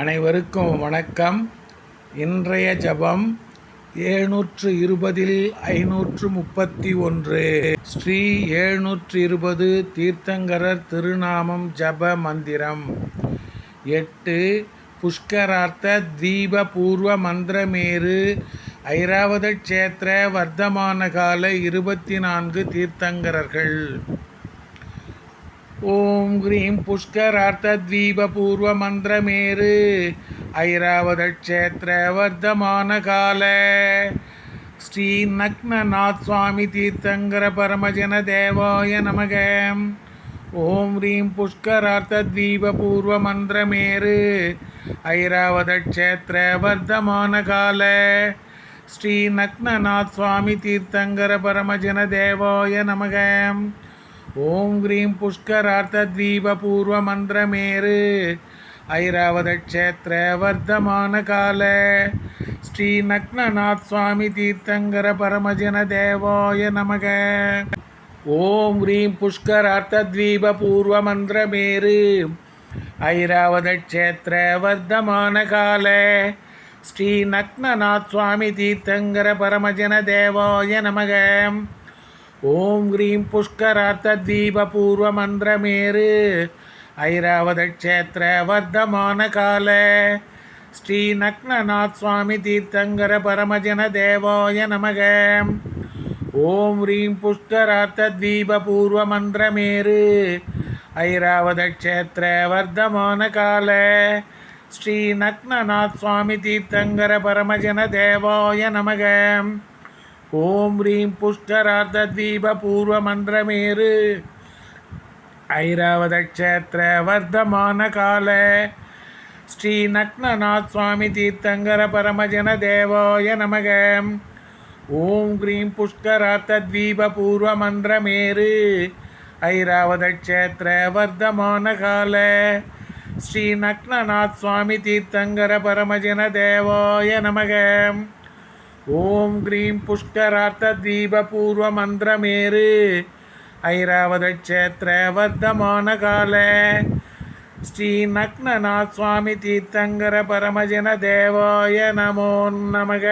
அனைவருக்கும் வணக்கம். இன்றைய ஜபம் ஏழ்நூற்று இருபதில் ஐநூற்று முப்பத்தி ஒன்று ஸ்ரீ ஏழ்நூற்று இருபது தீர்த்தங்கரர் திருநாமம் ஜப மந்திரம். எட்டு புஷ்கரார்த்த தீப பூர்வ மந்திரமேரு ஐராவத க்ஷேத்திர வர்த்தமான கால இருபத்தி நான்கு தீர்த்தங்கரர்கள். ॐ ह्रीं पुष्करार्थद्वीपपूर्वमन्त्रमेरु ऐरावतक्षेत्रवर्धमानकाल श्रीनग्ननाथस्वामितीर्थङ्करपरमजनदेवाय नमः ॐ ह्रीं पुष्करार्थद्वीपपूर्वमन्त्रमेरु ऐरावतक्षेत्रवर्धमानकाल श्रीनग्ननाथस्वामितीर्थङ्करपरमजनदेवाय नमः ஓம் க்ரீம் புஷ்கரார்த்தத்வீபூர்வமந்திரமேரு ஐராவதக்ஷேத்திர வர்த்தமான கால. ஸ்ரீ நக்னநாத் சுவாமி தீர்த்தங்கர பரமஜன தேவாய நமக. ஓம் க்ரீம் புஷ்கரார்த்தத்வீபூர்வமந்திரமேரு ஐராவதக்ஷேத்திர வர்த்தமான கால. ஸ்ரீ நக்னநாத் சுவாமி தீர்த்தங்கர பரமஜன தேவாய நமகம் ஓம் க்ரீம் புஷ்கரார்த்தத்வீபூர்வமந்திரமேரு ஐராவதக்ஷேத்திர வர்த்தமான கால. ஸ்ரீ நக்னநாத் சுவாமி தீர்த்தங்கர பரமஜன தேவாய நமக. ஓம் ரீம் புஷ்கரார்த்தத்வீபூர்வமந்திரமேரு ஐராவதக்ஷேத்திர வர்த்தமான கால. ஸ்ரீ நக்னநாத் சுவாமி தீர்த்தங்கர பரமஜன தேவாய நமகம் ஓம் ரீம் புஷ்கரார்த்த தீப பூர்வ புஷ்கரார்த்தத்வீபூர்வமந்திரமேரு ஐராவதக்ஷேத்திர வர்த்தமான கால ஸ்ரீ நக்னநாத் சுவாமி தீர்த்தங்கர பரமஜன தேவாய நமக. ஓம் கிரீம் புஷ்கரார்த்த தீப க்ரீம் புஷ்கரார்த்தத்வீபூர்வமந்திரமேரு ஐராவதக்ஷேத்திர வர்த்தமான கால ஸ்ரீ நக்னநாத் சுவாமி தீர்த்தங்கர பரமஜன தேவாய நமகம் ஓம் கிரீம் புஷ்கரார்த்த தீபபூர்வ மந்திரமேறு. ஐராவத க்ஷேத்திர வர்த்தமான கால ஸ்ரீ நக்னநாத் சுவாமி தீர்த்தங்கர பரமஜன தேவாய நமோ நமக.